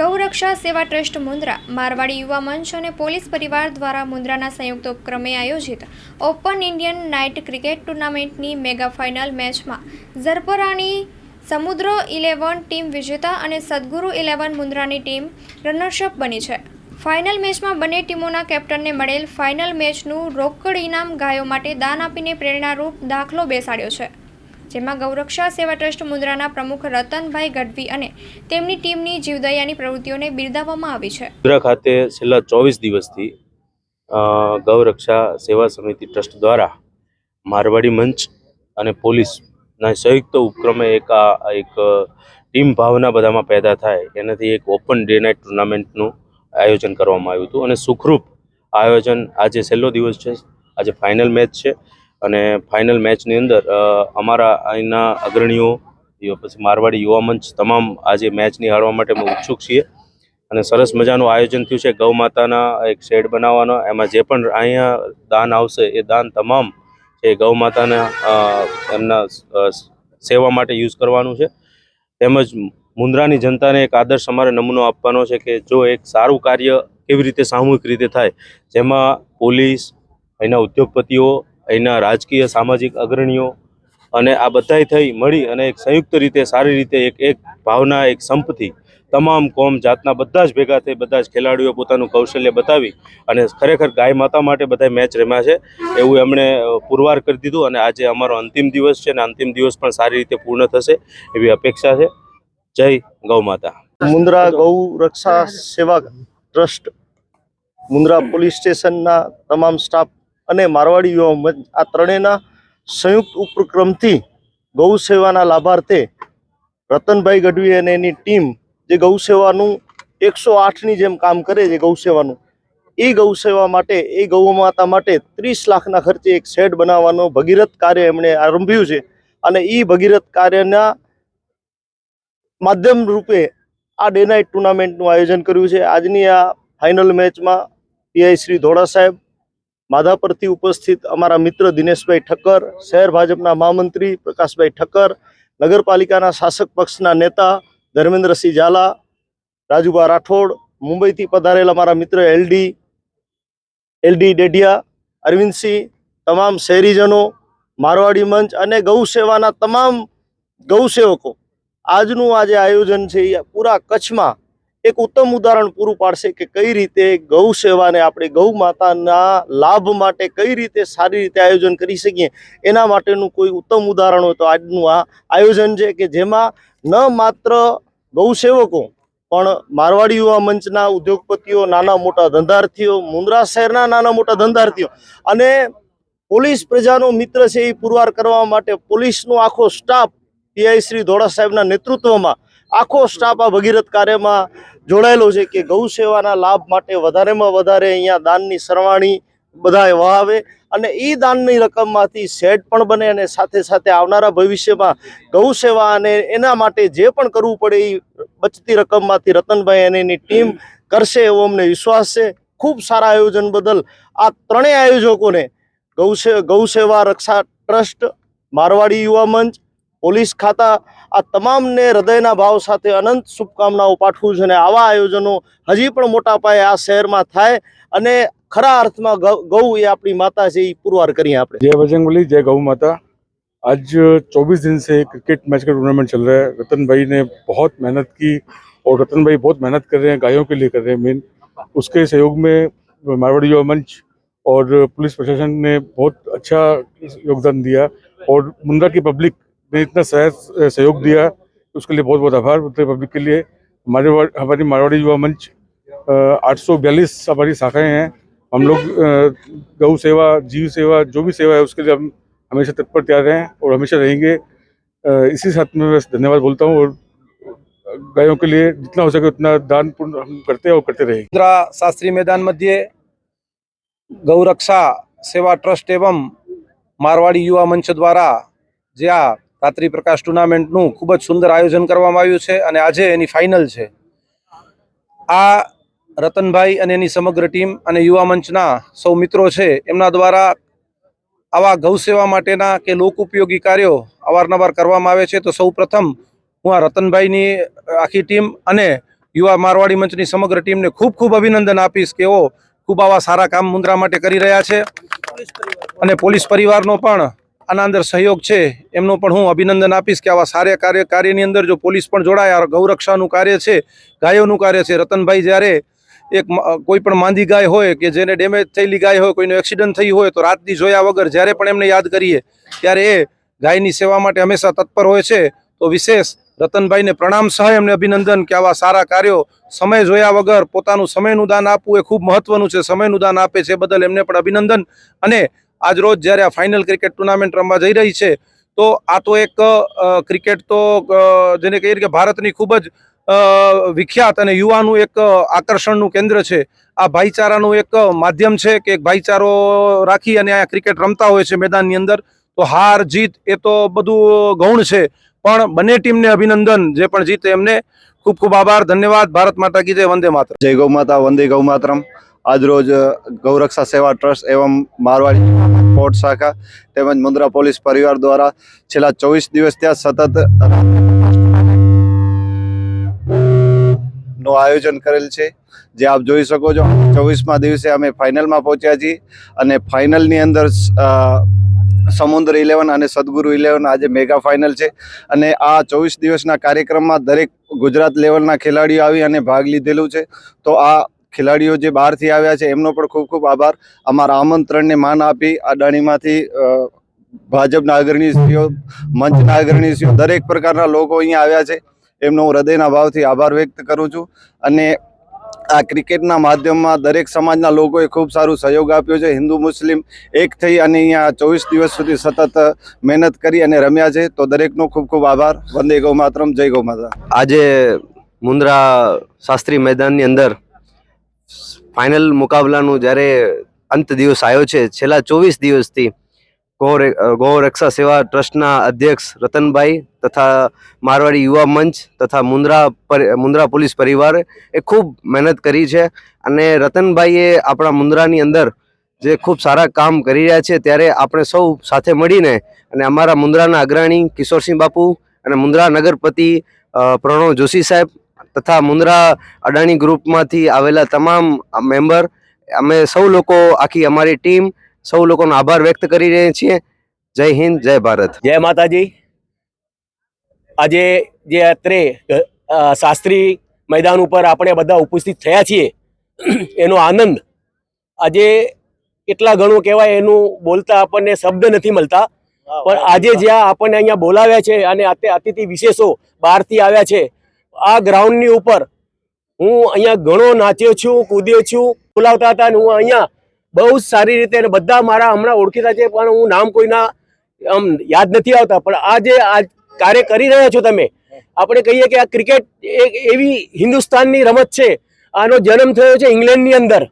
ગૌરક્ષા સેવા ટ્રસ્ટ મુન્દ્રા, મારવાડી યુવા મંચ અને પોલીસ પરિવાર દ્વારા મુન્દ્રાના સંયુક્ત ઉપક્રમે આયોજિત ઓપન ઇન્ડિયન નાઇટ ક્રિકેટ ટુર્નામેન્ટની મેગા ફાઇનલ મેચમાં ઝરપરાની સમુદ્ર ઇલેવન ટીમ વિજેતા અને સદગુરુ ઇલેવન મુન્દ્રાની ટીમ રનર્સઅપ બની છે. ફાઇનલ મેચમાં બંને ટીમોના કેપ્ટનને મળેલ ફાઇનલ મેચનું રોકડ ઇનામ ગાયો માટે દાન આપીને પ્રેરણારૂપ દાખલો બેસાડ્યો છે. જેમાં ગૌરક્ષા સેવા ટ્રસ્ટ મુદ્રાના પ્રમુખ રતનભાઈ ગઢવી અને તેમની ટીમની જીવદયાની પ્રવૃત્તિઓને બિરદાવવામાં આવી છે. મુન્દ્રા ખાતે છેલ્લા ચોવીસ દિવસથી ગૌરક્ષા સેવા સમિતિ ટ્રસ્ટ દ્વારા મારવાડી મંચ અને પોલીસના સંયુક્ત ઉપક્રમે એક આ, એક ટીમ ભાવના બધામાં પેદા થાય. એનાથી એક ઓપન ડે નાઇટ ટુર્નામેન્ટનું આયોજન કરવામાં આવ્યું હતું. અને સુખરૂપ આયોજન આજે છેલ્લો દિવસ છે. આજે ફાઇનલ મેચ છે. અને ફાઇનલ મેચની અંદર અમારા અહીંના અગ્રણીઓ પછી મારવાડી યુવા મંચ તમામ આજે મેચ નિહાળવા માટે અમે ઉત્સુક છીએ. અને સરસ મજાનું આયોજન થયું છે ગૌ માતાના એક શેડ બનાવવાનો. એમાં જે પણ અહીંયા દાન આવશે એ દાન તમામ એ ગૌ માતાના એમના સેવા માટે યુઝ કરવાનું છે. તેમજ મુન્દ્રાની જનતાને એક આદર્શ અમારે નમૂનો આપવાનો છે કે જો એક સારું કાર્ય કેવી રીતે સામૂહિક રીતે થાય, જેમાં પોલીસ અહીંના ઉદ્યોગપતિઓ અહીંના રાજકીય સામાજિક અગ્રણીઓ અને આ બધાય થઈ મળી અને એક સંયુક્ત રીતે સારી રીતે એક એક ભાવના, એક સંપથી તમામ કોમ જાતના બધા જ ભેગા થઈ, બધા જ ખેલાડીઓ પોતાનું કૌશલ્ય બતાવી અને ખરેખર ગાય માતા માટે બધા મેચ રમ્યા છે. એવું એમણે પુરવાર કરી દીધું અને આજે અમારો અંતિમ દિવસ છે અને અંતિમ દિવસ પણ સારી રીતે પૂર્ણ થશે એવી અપેક્ષા છે. જય ગૌ માતા. મુન્દ્રા ગૌ રક્ષા સેવા ટ્રસ્ટ મુન્દ્રા પોલીસ સ્ટેશનના તમામ સ્ટાફ અને મારવાડી યુવા મંચ આ ત્રણેયના સંયુક્ત ઉપક્રમથી ગૌ સેવાના લાભાર્થે રતનભાઈ ગઢવી અને એની ટીમ જે ગૌ સેવાનું એકસો આઠની જેમ કામ કરે છે, ગૌ સેવાનું, એ ગૌ સેવા માટે, એ ગૌ માતા માટે ત્રીસ લાખના ખર્ચે એક શેડ બનાવવાનો ભગીરથ કાર્ય એમણે આરંભ્યું છે અને એ ભગીરથ કાર્યના માધ્યમ રૂપે આ ડે નાઇટ ટુર્નામેન્ટનું આયોજન કર્યું છે. આજની આ ફાઇનલ મેચમાં પીઆઈ શ્રી ધોળા સાહેબ માધાપરથી ઉપસ્થિત અમારા મિત્ર દિનેશભાઈ ઠક્કર, શહેર ભાજપના મહામંત્રી પ્રકાશભાઈ ઠક્કર, નગરપાલિકાના શાસક પક્ષના નેતા ધર્મેન્દ્રસિંહ ઝાલા, રાજુભા રાઠોડ, મુંબઈથી પધારેલા મારા મિત્ર એલડી એલડી ડેઢિયા, અરવિંદસિંહ, તમામ શહેરીજનો, મારવાડી મંચ અને ગૌ સેવાના તમામ ગૌસેવકો, આજનું આ જે આયોજન છે એ પૂરા કચ્છમાં એક ઉત્તમ ઉદાહરણ પૂરું પાડશે કે કઈ રીતે ગૌ સેવાને આપણે ગૌ માતાના લાભ માટે કઈ રીતે સારી રીતે આયોજન કરી શકીએ, એના માટેનું કોઈ ઉત્તમ ઉદાહરણ હોય તો આજનું આ આયોજન છે કે જેમાં ન માત્ર ગૌ સેવકો, પણ મારવાડી યુવા મંચના ઉદ્યોગપતિઓ, નાના મોટા ધંધાર્થીઓ, મુન્દ્રા શહેરના નાના મોટા ધંધાર્થીઓ અને પોલીસ પ્રજાનો મિત્ર છે એ પુરવાર કરવા માટે પોલીસનો આખો સ્ટાફ પીઆઈ શ્રી ધોળા સાહેબના નેતૃત્વમાં આખો સ્ટાફ આ ભગીરથ કાર્યમાં જોડાયેલો છે કે ગૌ સેવાના લાભ માટે વધારેમાં વધારે અહીંયા દાનની સરવાણી બધાએ વહાવે અને એ દાનની રકમમાંથી સેટ પણ બને અને સાથે સાથે આવનારા ભવિષ્યમાં ગૌ સેવા અને એના માટે જે પણ કરવું પડે એ બચતી રકમમાંથી રતનભાઈ અને એની ટીમ કરશે એવો અમને વિશ્વાસ છે. ખૂબ સારા આયોજન બદલ આ ત્રણેય આયોજકોને ગૌ ગૌ સેવા રક્ષા ટ્રસ્ટ, મારવાડી યુવા મંચ, પોલીસ ખાતા આ તમામને હૃદયના ભાવ સાથે અનંત શુભકામનાઓ પાઠવું છું અને આવા આયોજનો હજી પણ મોટા પાયે આ શહેરમાં થાય અને ખરા અર્થમાં ગૌ- ગૌ એ આપણી માતા છે એ પુરવાર કરીએ આપણે जय बजरंगबली जय गौ माता आज 24 दिन से क्रिकेट मैच का टूर्नामेंट चल रहा है रतन भाई ने बहुत मेहनत की और रतन भाई बहुत मेहनत कर रहे हैं गायों के लिए कर रहे हैं मेन उसके सहयोग में मारवाड़ी युवा मंच और पुलिस प्रशासन ने बहुत अच्छा योगदान दिया और मुंद्रा की पब्लिक ने इतना सहज सहयोग दिया, उसके लिए बहुत बहुत आभार, उत्तर पब्लिक के लिए। हमारे हमारी मारवाड़ी युवा मंच आठ सौ बयालीस हमारी शाखाएँ हैं। हम लोग गौ सेवा, जीव सेवा, जो भी सेवा है, उसके लिए हम हमेशा तत्पर तैयार हैं और हमेशा रहेंगे। इसी साथ में बस धन्यवाद बोलता हूँ और गायों के लिए जितना हो सके उतना दान पुण्य हम करते हैं और करते रहेंगे इंदिरा शास्त्री मैदान मध्य गौरक्षा सेवा ट्रस्ट एवं मारवाड़ी युवा मंच द्वारा ज्या રાત્રિ પ્રકાશ ટુર્નામેન્ટનું ખૂબ જ સુંદર આયોજન કરવામાં આવ્યું છે અને આજે એની ફાઇનલ છે. આ રતનભાઈ અને એની સમગ્ર ટીમ અને યુવા મંચના સૌ મિત્રો છે, એમના દ્વારા આવા ગૌ સેવા માટેના કે લોક ઉપયોગી કાર્યો અવારનવાર કરવામાં આવે છે. તો સૌ પ્રથમ હું આ રતનભાઈની આખી ટીમ અને યુવા મારવાડી મંચની સમગ્ર ટીમને ખૂબ ખૂબ અભિનંદન આપીશ કે એઓ ખૂબ આવા સારા કામ મુન્દ્રા માટે કરી રહ્યા છે. અને પોલીસ પરિવારનો પણ આના અંદર સહયોગ છે, એમનો પણ હું અભિનંદન આપીશ કે આવા સારા કાર્ય કાર્યની અંદર જો પોલીસ પણ જોડાયા ગૌરક્ષાનું કાર્ય છે, ગાયોનું કાર્ય છે. રતનભાઈ જ્યારે એક કોઈ પણ માંદી ગાય હોય કે જેને ડેમેજ થયેલી ગાય હોય, કોઈનું એક્સિડન્ટ થઈ હોય તો રાતની જોયા વગર જ્યારે પણ એમને યાદ કરીએ, ત્યારે એ ગાયની સેવા માટે હંમેશા તત્પર હોય છે. તો વિશેષ રતનભાઈને પ્રણામ સહ એમને અભિનંદન કે આવા સારા કાર્યો સમય જોયા વગર પોતાનું સમયનું દાન આપવું એ ખૂબ મહત્વનું છે. સમયનું દાન આપે છે બદલ એમને પણ અભિનંદન. અને આજ રોજ જ્યારે આ ફાઇનલ ક્રિકેટ ટુર્નામેન્ટ રમવા જઈ રહી છે, તો આ તો એક ક્રિકેટ તો જેને કહીએ કે ભારતની ખૂબ જ વિખ્યાત અને યુવાનું એક આકર્ષણનું કેન્દ્ર છે. આ ભાઈચારાનું એક માધ્યમ છે કે એક ભાઈચારો રાખી અને આ ક્રિકેટ રમતા હોય છે મેદાનની અંદર, તો હાર, જીત એ તો બધું ગૌણ છે. પણ બંને ટીમને અભિનંદન, જે પણ જીતે એમને ખૂબ ખૂબ આભાર, ધન્યવાદ. ભારત માતા કી જય, વંદે માતરમ. જય ગૌ માતા, વંદે ગૌ માતરમ. આજરોજ ગૌરક્ષા સેવા ટ્રસ્ટ એવમ મારવાડી કોર્ટ શાખા તેમજ મુન્દ્રા પોલીસ પરિવાર દ્વારા છેલ્લા ચોવીસ દિવસ ત્યાં સતતનું આયોજન કરેલ છે. જે આપ જોઈ શકો છો, ચોવીસમાં દિવસે અમે ફાઇનલમાં પહોંચ્યા છીએ અને ફાઇનલની અંદર સમુદ્ર ઇલેવન અને સદગુરુ ઇલેવન આજે મેગા ફાઇનલ છે અને આ ચોવીસ દિવસના કાર્યક્રમમાં દરેક ગુજરાત લેવલના ખેલાડીઓ આવી અને ભાગ લીધેલું છે. તો આ ખેલાડીઓ જે બહારથી આવ્યા છે એમનો પણ ખૂબ ખૂબ આભાર. અમારા આમંત્રણને માન આપી અડાણીમાંથી અ, ભાજપના અગ્રણીશ્રીઓ મંચના અગ્રણીશ્રીઓ દરેક પ્રકારના લોકો અહીંયા આવ્યા છે. એમનો હું હૃદયના ભાવથી આભાર વ્યક્ત કરું છું. અને આ ક્રિકેટના માધ્યમમાં દરેક સમાજના લોકોએ ખૂબ સારું સહયોગ આપ્યો છે. હિન્દુ મુસ્લિમ એક થઈ અને અહીંયા ચોવીસ દિવસ સુધી સતત મહેનત કરી અને રમ્યા છે. તો દરેકનો ખૂબ ખૂબ આભાર. વંદે ગૌ માતરમ. જય ગૌ માતા. આજે મુન્દ્રા શાસ્ત્રી મેદાનની અંદર ફાઇનલ મુકાબલાનું જ્યારે અંત દિવસ આવ્યો છે, છેલ્લા ચોવીસ દિવસથી ગૌ રક્ષા સેવા ટ્રસ્ટના અધ્યક્ષ રતનભાઈ તથા મારવાડી યુવા મંચ તથા મુન્દ્રા મુન્દ્રા પોલીસ પરિવાર એ ખૂબ મહેનત કરી છે અને રતનભાઈએ આપણા મુન્દ્રાની અંદર જે ખૂબ સારા કામ કરી રહ્યા છે ત્યારે આપણે સૌ સાથે મળીને અને અમારા મુન્દ્રાના અગ્રણી કિશોરસિંહ બાપુ અને મુન્દ્રા નગરપતિ પ્રણવ જોશી સાહેબ તથા મુન્દ્રા અડાણી ગ્રુપમાંથી આવેલા તમામ મેમ્બર અમે સૌ લોકો આખી અમારી ટીમ સૌ લોકોનો આભાર વ્યક્ત કરી રહ્યા છીએ. જય હિન્દ જય ભારત. જય માતાજી. આજે જે અત્રે શાસ્ત્રી મેદાન ઉપર આપણે બધા ઉપસ્થિત થયા છીએ એનો આનંદ. આજે એટલા ઘણું કહેવાય એનું બોલતા આપણને શબ્દ નથી મળતા. પણ આજે જ્યાં આપણને અહીંયા બોલાવ્યા છે અને અતિ અતિથિ વિશેષો બહારથી આવ્યા છે આ ગ્રાઉન્ડની ઉપર હું અહીંયા ઘણો નાચ્યો છું, કૂદ્યો છું, બોલાવતા હતા અને હું અહીંયા બહુ જ સારી રીતે અને બધા મારા હમણાં ઓળખીતા છે, પણ હું નામ કોઈના આમ યાદ નથી આવતા. પણ આ જે આ કાર્ય કરી રહ્યા છો તમે, આપણે કહીએ કે આ ક્રિકેટ એક એવી હિન્દુસ્તાનની રમત છે, આનો જન્મ થયો છે ઇંગ્લેન્ડની અંદર.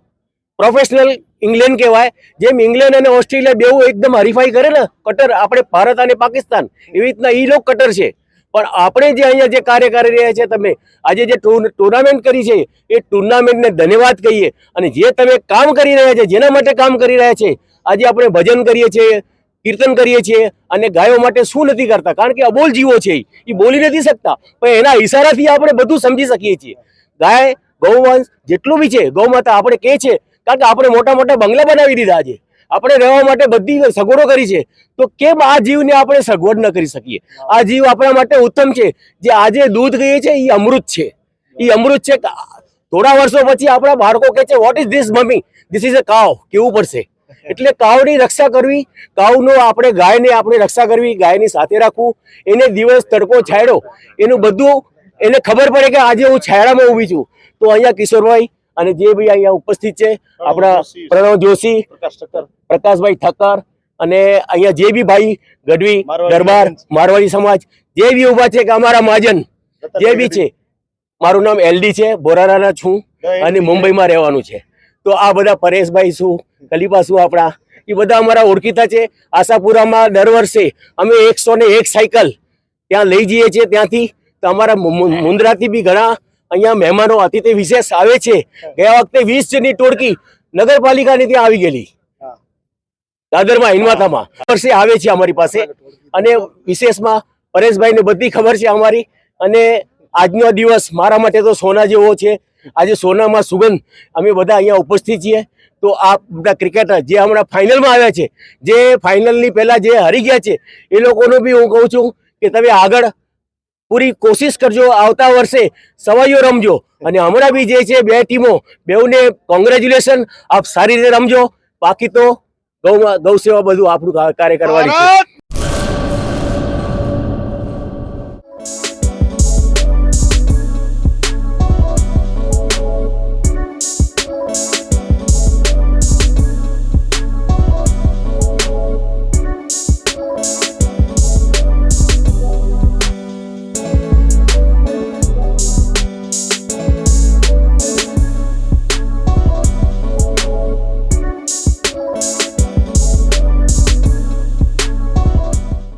પ્રોફેશનલ ઇંગ્લેન્ડ કહેવાય, જેમ ઇંગ્લેન્ડ અને ઓસ્ટ્રેલિયા બેવું એકદમ હરીફાઈ કરે ને, કટર, આપણે ભારત અને પાકિસ્તાન, એવી રીતના એ લોકો કટર છે. પણ આપણે જે અહીંયા જે કાર્ય કરી રહ્યા છે તમે આજે જે ટુર્નામેન્ટ કરી છે, એ ટુર્નામેન્ટને ધન્યવાદ કહીએ. અને જે તમે કામ કરી રહ્યા છે, જેના માટે કામ કરી રહ્યા છે, આજે આપણે ભજન કરીએ છીએ, કીર્તન કરીએ છીએ, અને ગાયો માટે શું નથી કરતા? કારણ કે અબોલ જીવો છે. ઈ. બોલી નથી શકતા. પણ એના ઈશારાથી આપણે બધું સમજી શકીએ છીએ. ગાય, ગૌવંશ, જેટલું બી છે, ગૌ માતા આપણે કહે છે, કારણ કે આપણે મોટા મોટા બંગલા બનાવી દીધા છે આપણે રહેવા માટે બધી સગવડો કરી છે. તો કેમ આ જીવને આપણે સગવડ ન કરી શકીએ? આ જીવ આપણા માટે ઉત્તમ છે. જે આજે દૂધ કહીએ છે એ અમૃત છે. એ અમૃત છે થોડા વર્ષો પછી આપણા બાળકો કહે છે what is this mummy this is a cow કેવું પડશે? એટલે કાવની રક્ષા કરવી, કાવનો આપણે ગાયને આપણે રક્ષા કરવી, ગાયની સાથે રાખવું. એને દિવસ તડકો છાંયડો. એનું બધું એને ખબર પડે કે આજે હું છાયડામાં ઊભી છું. તો અહીંયા કિશોરભાઈ અને જે ભાઈ અહીંયા ઉપસ્થિત છે આપણા પ્રણવ જોશી પ્રકાશભાઈ ઠક્કર અને અહીંયા જે બી ભાઈ ગઢવી દરબાર મારવાડી સમાજ જે બી ઊભા છે કે અમારા મહાજન જે બી છે મારું નામ એલડી છે બોરારાના છું અને મુંબઈમાં રહેવાનું છે. તો આ બધા પરેશભાઈ શું કલીપા શું આપણા? એ બધા અમારા ઓળખીતા છે. આશાપુરામાં દર વર્ષે અમે એકસો ને એક સાયકલ ત્યાં લઈ જઈએ છીએ ત્યાંથી. તો અમારા મુન્દ્રાથી બી ઘણા અહીંયા મહેમાનો અતિથિ વિશેષ આવે છે. ગયા વખતે વીસ જણની ટોળકી નગરપાલિકાની ત્યાં આવી ગયેલી. દાદરમાં હિનમાથામાં વર્ષે આવે છે અમારી પાસે. અને વિશેષમાં પરેશભાઈને બધી ખબર છે અમારી. અને આજનો દિવસ મારા માટે તો સોના જેવો છે. આજે સોનામાં સુગંધ. અમે બધા અહીંયા ઉપસ્થિત છીએ. તો આ બધા ક્રિકેટર જે હમણાં ફાઇનલમાં આવ્યા છે જે ફાઇનલની પહેલાં જે હારી ગયા છે એ લોકોનું બી હું કહું છું કે તમે આગળ પૂરી કોશિશ કરજો, આવતા વર્ષે સવાઈઓ રમજો. અને હમણાં બી જે છે, બે ટીમો, બેઉને કોંગ્રેચ્યુલેશન આપ સારી રીતે રમજો. બાકી તો ગૌ ગૌ સેવા બધું આપણું કાર્ય કરવાની છે.